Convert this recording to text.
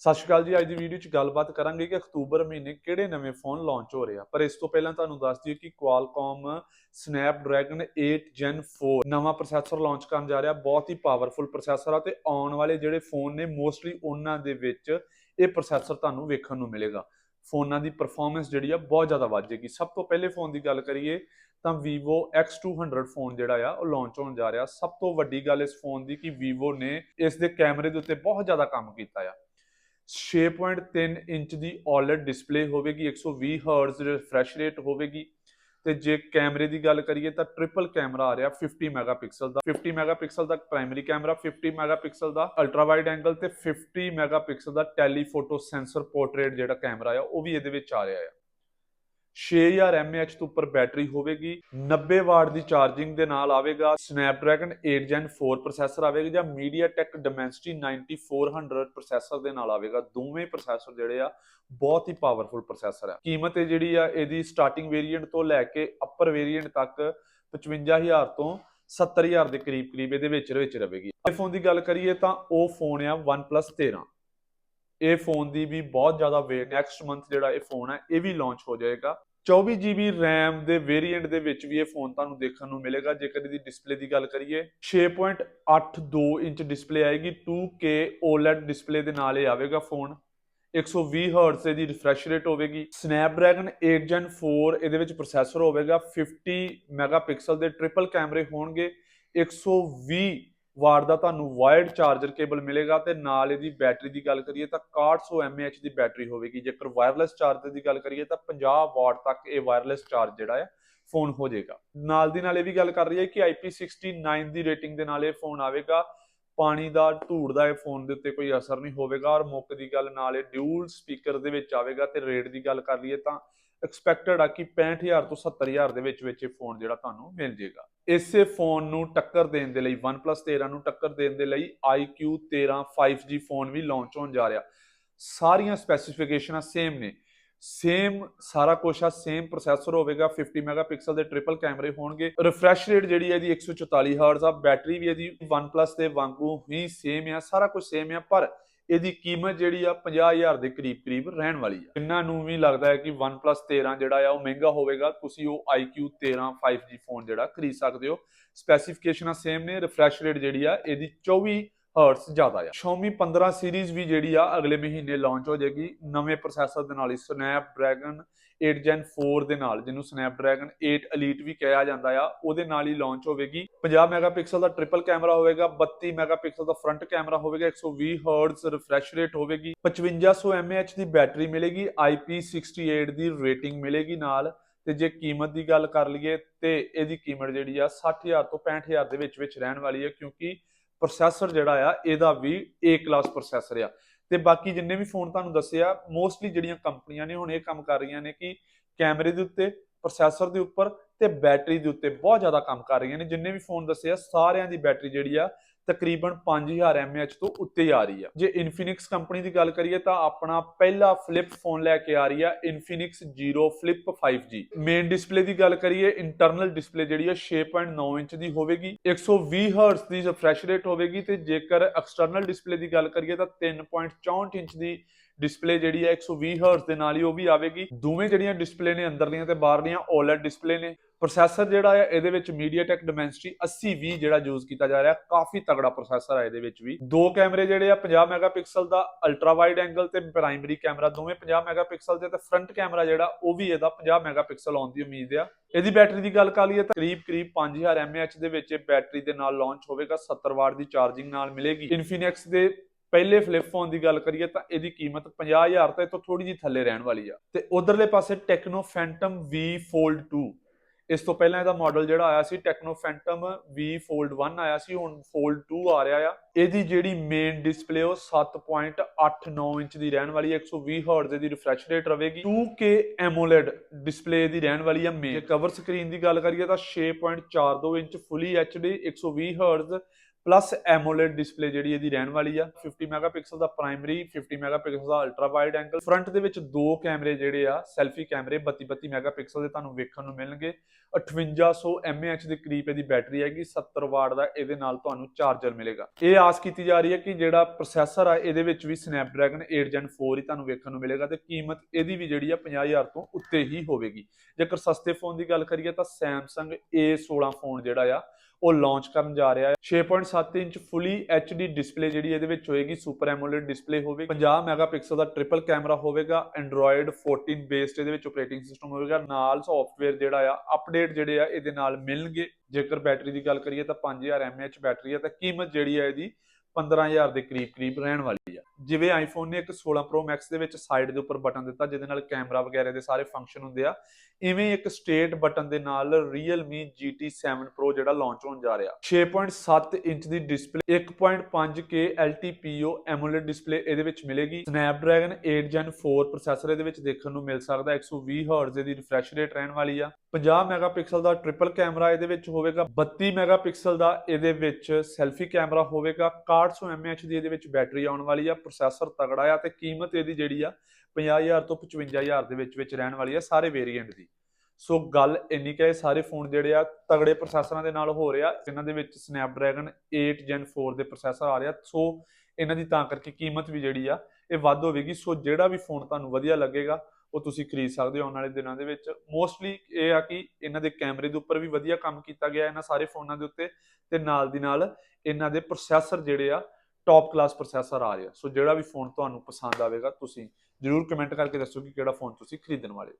ਸਤਿ ਸ਼੍ਰੀ ਅਕਾਲ ਜੀ, ਅੱਜ ਦੀ ਵੀਡੀਓ 'ਚ ਗੱਲਬਾਤ ਕਰਾਂਗੇ ਕਿ ਅਕਤੂਬਰ ਮਹੀਨੇ ਕਿਹੜੇ ਨਵੇਂ ਫੋਨ ਲਾਂਚ ਹੋ ਰਹੇ ਆ। ਪਰ ਇਸ ਤੋਂ ਪਹਿਲਾਂ ਤੁਹਾਨੂੰ ਦੱਸ ਦਈਏ ਕਿ Qualcomm Snapdragon 8 Gen 4 ਨਵਾਂ ਪ੍ਰੋਸੈਸਰ ਲਾਂਚ ਕਰਨ ਜਾ ਰਿਹਾ, ਬਹੁਤ ਹੀ ਪਾਵਰਫੁਲ ਪ੍ਰੋਸੈਸਰ ਆ ਤੇ ਆਉਣ ਵਾਲੇ ਜਿਹੜੇ ਫੋਨ ਨੇ ਮੋਸਟਲੀ ਉਹਨਾਂ ਦੇ ਵਿੱਚ ਇਹ ਪ੍ਰੋਸੈਸਰ ਤੁਹਾਨੂੰ ਵੇਖਣ ਨੂੰ ਮਿਲੇਗਾ। ਫੋਨਾਂ ਦੀ ਪਰਫਾਰਮੈਂਸ ਜਿਹੜੀ ਆ, ਬਹੁਤ ਜ਼ਿਆਦਾ ਵੱਧ ਜਾਏਗੀ। ਸਭ ਤੋਂ ਪਹਿਲੇ ਫੋਨ ਦੀ ਗੱਲ ਕਰੀਏ ਤਾਂ Vivo X200 ਫੋਨ ਜਿਹੜਾ ਆ, ਉਹ ਲਾਂਚ ਹੋਣ ਜਾ ਰਿਹਾ। ਸਭ ਤੋਂ ਵੱਡੀ ਗੱਲ ਇਸ ਫੋਨ ਦੀ ਕਿ Vivo ਨੇ ਇਸ ਦੇ ਕੈਮਰੇ ਦੇ ਉੱਤੇ ਬਹੁਤ ਜ਼ਿਆਦਾ ਕੰਮ ਕੀਤਾ ਆ। 6.3 ਇੰਚ ਦੀ OLED ਡਿਸਪਲੇ ਹੋਵੇਗੀ 120 ਹਰਟਜ਼ ਰਿਫਰੈਸ਼ ਰੇਟ ਹੋਵੇਗੀ। ਤੇ ਜੇ ਕੈਮਰੇ ਦੀ ਗੱਲ ਕਰੀਏ ਤਾਂ ਟ੍ਰਿਪਲ ਕੈਮਰਾ ਆ ਰਿਹਾ 50 ਮੈਗਾਪਿਕਸਲ ਦਾ। 50 ਮੈਗਾਪਿਕਸਲ ਦਾ ਪ੍ਰਾਇਮਰੀ ਕੈਮਰਾ 50 ਮੈਗਾਪਿਕਸਲ ਦਾ ਅਲਟਰਾ ਵਾਈਡ ਐਂਗਲ ਤੇ 50 ਮੈਗਾਪਿਕਸਲ ਦਾ ਟੈਲੀਫੋਟੋ ਸੈਂਸਰ ਪੋਰਟਰੇਟ ਜਿਹੜਾ ਕੈਮਰਾ ਆ, ਉਹ ਵੀ ਇਹਦੇ ਵਿੱਚ ਆ ਰਿਹਾ ਆ। 6000 mAh ਤੋਂ ਉੱਪਰ ਬੈਟਰੀ ਹੋਵੇਗੀ 90 ਵਾਟ ਦੀ ਚਾਰਜਿੰਗ ਦੇ ਨਾਲ ਆਵੇਗਾ, Snapdragon 8 Gen 4 ਪ੍ਰੋਸੈਸਰ ਆਵੇਗਾ ਜਾਂ MediaTek Dimensity 9400 ਪ੍ਰੋਸੈਸਰ ਦੇ ਨਾਲ ਆਵੇਗਾ, ਦੋਵੇਂ ਪ੍ਰੋਸੈਸਰ ਜਿਹੜੇ ਆ ਬਹੁਤ ਹੀ ਪਾਵਰਫੁਲ ਪ੍ਰੋਸੈਸਰ ਆ। ਕੀਮਤ ਇਹ ਜਿਹੜੀ ਆ, ਇਹਦੀ ਸਟਾਰਟਿੰਗ ਵੇਰੀਐਂਟ ਤੋਂ ਲੈ ਕੇ ਅਪਰ ਵੇਰੀਐਂਟ ਤੱਕ 55000 ਤੋਂ 70000 ਦੇ ਕਰੀਬ ਕਰੀਬ ਇਹਦੇ ਵਿੱਚ ਵਿੱਚ ਰਵੇਗੀ ਆਈਫੋਨ ਦੀ ਗੱਲ ਕਰੀਏ ਤਾਂ ਉਹ ਫੋਨ ਆ OnePlus 13 ਇਹ ਫੋਨ ਦੀ ਵੀ ਬਹੁਤ ਜ਼ਿਆਦਾ ਵੇ ਨੈਕਸਟ ਮੰਥ ਜਿਹੜਾ ਇਹ ਫੋਨ ਹੈ ਇਹ ਵੀ ਲਾਂਚ ਹੋ ਜਾਏਗਾ। 24 GB RAM ਦੇ ਵੇਰੀਐਂਟ ਦੇ ਵਿੱਚ ਵੀ ਇਹ ਫੋਨ ਤੁਹਾਨੂੰ ਦੇਖਣ ਨੂੰ ਮਿਲੇਗਾ। ਜੇਕਰ ਇਹਦੀ ਡਿਸਪਲੇ ਦੀ ਗੱਲ ਕਰੀਏ 6.82 ਇੰਚ ਡਿਸਪਲੇ ਆਏਗੀ। 2K OLED ਡਿਸਪਲੇ ਦੇ ਨਾਲ ਇਹ ਆਵੇਗਾ ਫੋਨ 120 ਹਰਟਜ਼ ਦੀ ਰਿਫਰੈਸ਼ ਰੇਟ ਹੋਵੇਗੀ। Snapdragon 8 Gen 4 ਇਹਦੇ ਵਿੱਚ ਪ੍ਰੋਸੈਸਰ ਹੋਵੇਗਾ। 50 ਮੈਗਾਪਿਕਸਲ ਦੇ ਟ੍ਰਿਪਲ ਕੈਮਰੇ ਹੋਣਗੇ। 120 ਵਾਟ ਦਾ ਤੁਹਾਨੂੰ ਵਾਇਰਡ ਚਾਰਜਰ ਕੇਬਲ ਮਿਲੇਗਾ ਤੇ ਨਾਲ ਇਹਦੀ ਬੈਟਰੀ ਦੀ ਗੱਲ ਕਰੀਏ ਤਾਂ 6100 mAh ਦੀ ਬੈਟਰੀ ਹੋਵੇਗੀ। ਜੇਕਰ ਵਾਇਰਲੈਸ ਚਾਰਜਰ ਦੀ ਗੱਲ ਕਰੀਏ ਤਾਂ 50 ਵਾਟ ਤੱਕ ਇਹ ਵਾਇਰਲੈਸ ਚਾਰਜ ਜਿਹੜਾ ਹੈ ਫੋਨ ਹੋ ਜਾਏਗਾ। ਨਾਲ ਦੀ ਨਾਲ ਇਹ ਵੀ ਗੱਲ ਕਰ ਰਹੀ ਹੈ ਕਿ IP69 ਦੀ ਰੇਟਿੰਗ ਦੇ ਨਾਲ ਇਹ ਫੋਨ ਆਵੇਗਾ। ਪਾਣੀ ਦਾ, ਧੂੜ ਦਾ ਇਹ ਫੋਨ ਦੇ ਉੱਤੇ ਕੋਈ ਅਸਰ ਨਹੀਂ ਹੋਵੇਗਾ ਔਰ ਮੁੱਕ ਦੀ ਗੱਲ ਨਾਲ ਇਹ ਡਿਊਲ ਸਪੀਕਰ ਦੇ ਵਿੱਚ ਆਵੇਗਾ ਤੇ ਰੇਟ ਦੀ ਗੱਲ ਕਰ ਲਈਏ ਤਾਂ ਐਕਸਪੈਕਟਡ ਆ ਕਿ 65000 ਤੋਂ 70000 ਦੇ ਵਿੱਚ ਵਿੱਚ ਇਹ ਫੋਨ ਜਿਹੜਾ ਤੁਹਾਨੂੰ ਮਿਲ ਜੇਗਾ ਇਸੇ ਫੋਨ ਨੂੰ ਟੱਕਰ ਦੇਣ ਦੇ ਲਈ OnePlus 13 ਨੂੰ ਟੱਕਰ ਦੇਣ ਦੇ ਲਈ iQ 13 5G ਫੋਨ ਵੀ ਲਾਂਚ ਹੋਣ ਜਾ ਰਿਹਾ। ਸਾਰੀਆਂ ਸਪੈਸੀਫਿਕੇਸ਼ਨਾਂ ਸੇਮ ਨੇ। ਸੇਮ ਸਾਰਾ ਕੁਝ ਆ ਸੇਮ ਪ੍ਰੋਸੈਸਰ ਹੋਵੇਗਾ 50 ਮੈਗਾਪਿਕਸਲ ਦੇ ਟ੍ਰਿਪਲ ਕੈਮਰੇ ਹੋਣਗੇ। ਰਿਫਰੈਸ਼ ਰੇਟ ਜਿਹੜੀ ਹੈ ਇਹਦੀ 144 ਹਰਟਜ਼ ਆ ਬੈਟਰੀ ਵੀ ਇਹਦੀ OnePlus ਦੇ ਵਾਂਗੂ ਹੀ ਸੇਮ ਆ, ਸਾਰਾ ਕੁਝ ਸੇਮ ਆ, ਪਰ ਇਹਦੀ ਕੀਮਤ ਜਿਹੜੀ ਆ 50000 ਦੇ ਕਰੀਬ ਕਰੀਬ ਰਹਿਣ ਵਾਲੀ ਆ। ਇਹਨਾਂ ਨੂੰ ਵੀ ਲੱਗਦਾ ਹੈ ਕਿ OnePlus 13 ਜਿਹੜਾ ਆ, ਉਹ ਮਹਿੰਗਾ ਹੋਵੇਗਾ, ਤੁਸੀਂ ਉਹ iQ 13 5G ਫੋਨ ਜਿਹੜਾ ਖਰੀਦ ਸਕਦੇ ਹੋ। ਸਪੈਸੀਫਿਕੇਸ਼ਨਾਂ ਸੇਮ ਨੇ ਰਿਫਰੈਸ਼ ਰੇਟ ਜਿਹੜੀ ਆ, ਇਹਦੀ 24 ਹਰਟਸ ਜ਼ਿਆਦਾ ਆ। Xiaomi 15 ਸੀਰੀਜ਼ ਵੀ ਜਿਹੜੀ ਆ ਅਗਲੇ ਮਹੀਨੇ ਲਾਂਚ ਹੋ ਜਾਏਗੀ। ਨਵੇਂ ਪ੍ਰੋਸੈਸਰ ਦੇ ਨਾਲ ਹੀ Snapdragon 8 Gen 4 ਦੇ ਨਾਲ, ਜਿਹਨੂੰ Snapdragon 8 Elite ਵੀ ਕਿਹਾ ਜਾਂਦਾ ਆ, ਉਹਦੇ ਨਾਲ ਹੀ ਲਾਂਚ ਹੋਵੇਗੀ। 50 ਮੈਗਾਪਿਕਸਲ ਦਾ ਟ੍ਰਿਪਲ ਕੈਮਰਾ ਹੋਵੇਗਾ 32 ਮੈਗਾਪਿਕਸਲ ਦਾ ਫਰੰਟ ਕੈਮਰਾ ਹੋਵੇਗਾ 120 ਹਰਟਜ਼ ਰਿਫਰੈਸ਼ ਰੇਟ ਹੋਵੇਗੀ। 5500 mAh ਦੀ ਬੈਟਰੀ ਮਿਲੇਗੀ IP68 ਦੀ ਰੇਟਿੰਗ ਮਿਲੇਗੀ ਨਾਲ। ਤੇ ਜੇ ਕੀਮਤ ਦੀ ਗੱਲ ਕਰ ਲਈਏ, ਤੇ ਇਹਦੀ ਕੀਮਤ ਜਿਹੜੀ ਆ 60000 ਤੋਂ 65000 ਦੇ ਵਿੱਚ ਵਿੱਚ ਰਹਿਣ ਵਾਲੀ ਹੈ ਕਿਉਂਕਿ ਪ੍ਰੋਸੈਸਰ ਜਿਹੜਾ ਆ, ਇਹਦਾ ਵੀ A ਕਲਾਸ ਪ੍ਰੋਸੈਸਰ ਆ। ਤੇ ਬਾਕੀ ਜਿੰਨੇ ਵੀ ਫੋਨ ਤੁਹਾਨੂੰ ਦੱਸਿਆ ਮੋਸਟਲੀ ਜਿਹੜੀਆਂ ਕੰਪਨੀਆਂ ਨੇ ਹੁਣ ਇਹ ਕੰਮ ਕਰ ਰਹੀਆਂ ਨੇ ਕਿ ਕੈਮਰੇ ਦੇ ਉੱਤੇ ਪ੍ਰੋਸੈਸਰ ਦੇ ਉੱਪਰ ਤੇ ਬੈਟਰੀ ਦੇ ਉੱਤੇ ਬਹੁਤ ਜ਼ਿਆਦਾ ਕੰਮ ਕਰ ਰਹੀਆਂ ਨੇ। ਜਿੰਨੇ ਵੀ ਫੋਨ ਦੱਸਿਆ ਸਾਰਿਆਂ ਦੀ ਬੈਟਰੀ ਜਿਹੜੀ ਆ ਤਕਰੀਬਨ 5000 mAh ਤੋਂ ਉੱਤੇ ਆ ਰਹੀ ਆ। ਜੇ Infinix ਕੰਪਨੀ ਦੀ ਗੱਲ ਕਰੀਏ ਤਾਂ ਆਪਣਾ ਪਹਿਲਾ ਫਲਿਪ ਫੋਨ ਲੈ ਕੇ ਆ ਰਹੀ ਆ, Infinix Zero Flip 5G main display ਦੀ ਗੱਲ ਕਰੀਏ ਇੰਟਰਨਲ ਡਿਸਪਲੇ ਜਿਹੜੀ ਆ 6.9 ਇੰਚ ਦੀ ਹੋਵੇਗੀ 120 ਹਰਟਜ਼ ਦੀ ਰਿਫਰੈਸ਼ ਰੇਟ ਹੋਵੇਗੀ ਤੇ ਜੇਕਰ ਐਕਸਟਰਨਲ ਡਿਸਪਲੇ ਦੀ ਗੱਲ ਕਰੀਏ ਤਾਂ 3.64 ਇੰਚ ਦੀ ਡਿਸਪਲੇ ਜਿਹੜੀ ਹੈ 120 ਹਰਟਜ਼ ਦੇ ਨਾਲ ਹੀ ਉਹ ਵੀ ਆਵੇਗੀ। ਦੋਵੇਂ ਜਿਹੜੀਆਂ ਡਿਸਪਲੇ ਨੇ ਅੰਦਰਲੀਆਂ ਤੇ ਬਾਹਰਲੀਆਂ OLED ਡਿਸਪਲੇ ਨੇ। ਪ੍ਰੋਸੈਸਰ ਜਿਹੜਾ ਹੈ, ਇਹਦੇ ਵਿੱਚ MediaTek Dimensity 8020 ਜਿਹੜਾ ਯੂਜ਼ ਕੀਤਾ ਜਾ ਰਿਹਾ, ਕਾਫੀ ਤਗੜਾ ਪ੍ਰੋਸੈਸਰ ਹੈ ਇਹਦੇ ਵਿੱਚ ਵੀ। ਦੋ ਕੈਮਰੇ ਜਿਹੜੇ ਆ 50 ਮੈਗਾਪਿਕਸਲ ਦਾ ਅਲਟਰਾ ਵਾਈਡ ਐਂਗਲ ਤੇ ਪ੍ਰਾਇਮਰੀ ਕੈਮਰਾ ਦੋਵੇਂ 50 ਮੈਗਾਪਿਕਸਲ ਦੇ ਤੇ ਫਰੰਟ ਕੈਮਰਾ ਜਿਹੜਾ, ਉਹ ਵੀ ਇਹਦਾ 50 ਮੈਗਾਪਿਕਸਲ ਆਉਣ ਦੀ ਉਮੀਦ ਆ। ਇਹਦੀ ਬੈਟਰੀ ਦੀ ਗੱਲ ਕਰ ਲਈਏ ਤਾਂ ਕਰੀਬ ਕਰੀਬ 5000 mAh ਦੇ ਵਿੱਚ ਇਹ ਬੈਟਰੀ ਦੇ ਨਾਲ ਲਾਂਚ ਹੋਵੇਗਾ 70 ਵਾਟ ਦੀ ਚਾਰਜਿੰਗ ਨਾਲ ਮਿਲੇਗੀ। Infinix ਦੇ ਪਹਿਲੇ ਫਲਿਪ ਫੋਨ ਦੀ ਗੱਲ ਕਰੀਏ ਤਾਂ ਇਹਦੀ ਕੀਮਤ 50000 ਤੋਂ ਤੋਂ ਥੋੜੀ ਜਿਹੀ ਥੱਲੇ ਰਹਿਣ ਵਾਲੀ ਆ। ਤੇ ਉਧਰਲੇ ਪਾਸੇ ਟੈਕਨੋ ਫੈਂਟਮ V Fold 2 ਇਸ ਤੋਂ ਪਹਿਲਾਂ ਇਹਦਾ ਮਾਡਲ ਜਿਹੜਾ ਆਇਆ ਸੀ ਟੈਕਨੋ ਫੈਂਟਮ V Fold 1 ਆਇਆ ਸੀ, ਹੁਣ Fold 2 ਆ ਰਿਹਾ ਆ। ਇਹਦੀ ਜਿਹੜੀ ਮੇਨ ਡਿਸਪਲੇ ਉਹ 7.89 ਇੰਚ ਦੀ ਰਹਿਣ ਵਾਲੀ ਹੈ 120 ਹਰਟਜ਼ ਦੀ ਰਿਫਰੈਸ਼ ਰੇਟ ਰਹੇਗੀ। 2K AMOLED ਡਿਸਪਲੇ ਦੀ ਰਹਿਣ ਵਾਲੀ ਹੈ ਮੇਨ ਕਵਰ ਸਕਰੀਨ ਦੀ ਗੱਲ ਕਰੀਏ ਤਾਂ 6.42 inch fully HD 120 hertz plus AMOLED display ਜਿਹੜੀ ਇਹਦੀ ਰਹਿਣ ਵਾਲੀ ਆ 50 ਮੈਗਾਪਿਕਸਲ ਦਾ ਪ੍ਰਾਇਮਰੀ 50 ਮੈਗਾਪਿਕਸਲ ਦਾ ਅਲਟਰਾ ਵਾਈਡ ਐਂਗਲ ਫਰੰਟ ਦੇ ਵਿੱਚ ਦੋ ਕੈਮਰੇ ਜਿਹੜੇ ਆ ਸੈਲਫੀ ਕੈਮਰੇ 32 32 ਮੈਗਾਪਿਕਸਲ ਦੇ ਤੁਹਾਨੂੰ ਵੇਖਣ ਨੂੰ ਮਿਲਣਗੇ। 5800 mAh ਦੇ ਕਰੀਬ ਇਹਦੀ ਬੈਟਰੀ ਹੈਗੀ 70 ਵਾਟ ਦਾ ਇਹਦੇ ਨਾਲ ਤੁਹਾਨੂੰ ਚਾਰਜਰ ਮਿਲੇਗਾ। ਇਹ ਆਸ ਕੀਤੀ ਜਾ ਰਹੀ ਹੈ ਕਿ ਜਿਹੜਾ ਪ੍ਰੋਸੈਸਰ ਆ, ਇਹਦੇ ਵਿੱਚ ਵੀ Snapdragon 8 Gen 4 ਹੀ ਤੁਹਾਨੂੰ ਵੇਖਣ ਨੂੰ ਮਿਲੇਗਾ ਤੇ ਕੀਮਤ ਇਹਦੀ ਵੀ ਜਿਹੜੀ ਆ 50000 ਤੋਂ ਉੱਤੇ ਹੀ ਹੋਵੇਗੀ। ਜੇਕਰ ਸਸਤੇ ਫੋਨ ਦੀ ਗੱਲ ਕਰੀਏ ਤਾਂ Samsung A16 ਫੋਨ ਜਿਹੜਾ ਆ ਉਹ ਲਾਂਚ ਕਰਨ ਜਾ ਰਿਹਾ ਹੈ। 6.7 ਇੰਚ ਫੁੱਲੀ HD ਡਿਸਪਲੇ ਜਿਹੜੀ ਇਹਦੇ ਵਿੱਚ ਹੋਏਗੀ ਸੁਪਰ ਐਮੋਲੇਡ ਡਿਸਪਲੇ ਹੋਵੇਗੀ 50 ਮੈਗਾਪਿਕਸਲ ਦਾ ਟ੍ਰਿਪਲ ਕੈਮਰਾ ਹੋਵੇਗਾ ਐਂਡਰੋਇਡ 14 ਬੇਸਡ ਇਹਦੇ ਵਿੱਚ ਆਪਰੇਟਿੰਗ ਸਿਸਟਮ ਹੋਵੇਗਾ, ਨਾਲ ਸੌਫਟਵੇਅਰ ਜਿਹੜਾ ਆ ਅਪਡੇਟ ਜਿਹੜੇ ਆ, ਇਹਦੇ ਨਾਲ ਮਿਲਣਗੇ। ਜੇਕਰ ਬੈਟਰੀ ਦੀ ਗੱਲ ਕਰੀਏ ਤਾਂ 5000 mAh ਬੈਟਰੀ ਆ, ਤਾਂ ਕੀਮਤ ਜਿਹੜੀ ਆ ਇਹਦੀ 15000 ਦੇ ਕਰੀਬ ਕਰੀਬ ਰਹਿਣ ਵਾਲੀ ਆ। ਜਿਵੇਂ ਆਈਫੋਨ ਨੇ ਇੱਕ 16 ਪ੍ਰੋ ਮੈਕਸ ਦੇ ਵਿੱਚ ਸਾਈਡ ਦੇ ਉੱਪਰ ਬਟਨ ਦਿੱਤਾ, ਜਿਹਦੇ ਨਾਲ ਕੈਮਰਾ ਵਗੈਰਾ ਦੇ ਸਾਰੇ ਫੰਕਸ਼ਨ ਹੁੰਦੇ ਆ। ਇਵੇਂ ਇੱਕ ਸਟੇਟ ਬਟਨ ਦੇ ਨਾਲ Realme GT7 Pro ਜਿਹੜਾ ਲਾਂਚ ਹੋਣ ਜਾ ਰਿਹਾ। 6.7 ਇੰਚ ਦੀ display 1.5K LTPO AMOLED display ਇਹਦੇ ਵਿੱਚ ਮਿਲੇਗੀ। Snapdragon 8 Gen 4 ਪ੍ਰੋਸੈਸਰ ਇਹਦੇ ਵਿੱਚ ਦੇਖਣ ਨੂੰ ਮਿਲ ਸਕਦਾ 120 Hz ਦੀ ਰਿਫਰੈਸ਼ ਰੇਟ ਰਹਿਣ ਵਾਲੀ ਆ। 50 ਮੈਗਾਪਿਕਸਲ ਦਾ ਟ੍ਰਿਪਲ ਕੈਮਰਾ ਇਹਦੇ ਵਿੱਚ ਹੋਵੇਗਾ 32 ਮੈਗਾਪਿਕਸਲ ਦਾ ਇਹਦੇ ਵਿੱਚ ਸੈਲਫੀ ਕੈਮਰਾ ਹੋਵੇਗਾ 6100 mAh ਦੀ ਇਹਦੇ ਵਿੱਚ ਬੈਟਰੀ ਆਉਣ ਵਾਲੀ ਆ ਪ੍ਰੋਸੈਸਰ ਤਗੜਾ ਆ ਤੇ ਕੀਮਤ ਇਹਦੀ ਜਿਹੜੀ ਆ 50000 ਤੋਂ 55000 ਦੇ ਵਿੱਚ ਵਿੱਚ ਰਹਿਣ ਵਾਲੀ ਆ ਸਾਰੇ ਵੇਰੀਐਂਟ ਦੀ। ਸੋ ਗੱਲ ਇੰਨੀ ਕਿ ਇਹ ਸਾਰੇ ਫੋਨ ਜਿਹੜੇ ਆ ਤਗੜੇ ਪ੍ਰੋਸੈਸਰਾਂ ਦੇ ਨਾਲ ਹੋ ਰਿਹਾ ਇਹਨਾਂ ਦੇ ਵਿੱਚ Snapdragon 8 Gen 4 ਦੇ ਪ੍ਰੋਸੈਸਰ ਆ ਰਿਹਾ ਸੋ ਇਹਨਾਂ ਦੀ ਤਾਂ ਕਰਕੇ ਕੀਮਤ ਵੀ ਜਿਹੜੀ ਆ ਇਹ ਵੱਧ ਹੋਵੇਗੀ। ਸੋ ਜਿਹੜਾ ਵੀ ਫੋਨ ਤੁਹਾਨੂੰ ਵਧੀਆ ਲੱਗੇਗਾ, ਉਹ ਤੁਸੀਂ ਖਰੀਦ ਸਕਦੇ ਹੋ ਆਉਣ ਵਾਲੇ ਦਿਨਾਂ ਦੇ ਵਿੱਚ। ਮੋਸਟਲੀ ਇਹ ਆ ਕਿ ਇਹਨਾਂ ਦੇ ਕੈਮਰੇ ਦੇ ਉੱਪਰ ਵੀ ਵਧੀਆ ਕੰਮ ਕੀਤਾ ਗਿਆ ਇਹਨਾਂ ਸਾਰੇ ਫੋਨਾਂ ਦੇ ਉੱਤੇ ਤੇ ਨਾਲ ਦੀ ਨਾਲ ਇਹਨਾਂ ਦੇ ਪ੍ਰੋਸੈਸਰ ਜਿਹੜੇ ਆ ਟੌਪ ਕਲਾਸ ਪ੍ਰੋਸੈਸਰ ਆ ਰਿਹਾ। ਸੋ ਜਿਹੜਾ ਵੀ ਫੋਨ ਤੁਹਾਨੂੰ ਪਸੰਦ ਆਵੇਗਾ, ਤੁਸੀਂ ਜਰੂਰ ਕਮੈਂਟ ਕਰਕੇ ਦੱਸੋ ਕਿ ਕਿਹੜਾ ਫੋਨ ਤੁਸੀਂ ਖਰੀਦਣ ਵਾਲੇ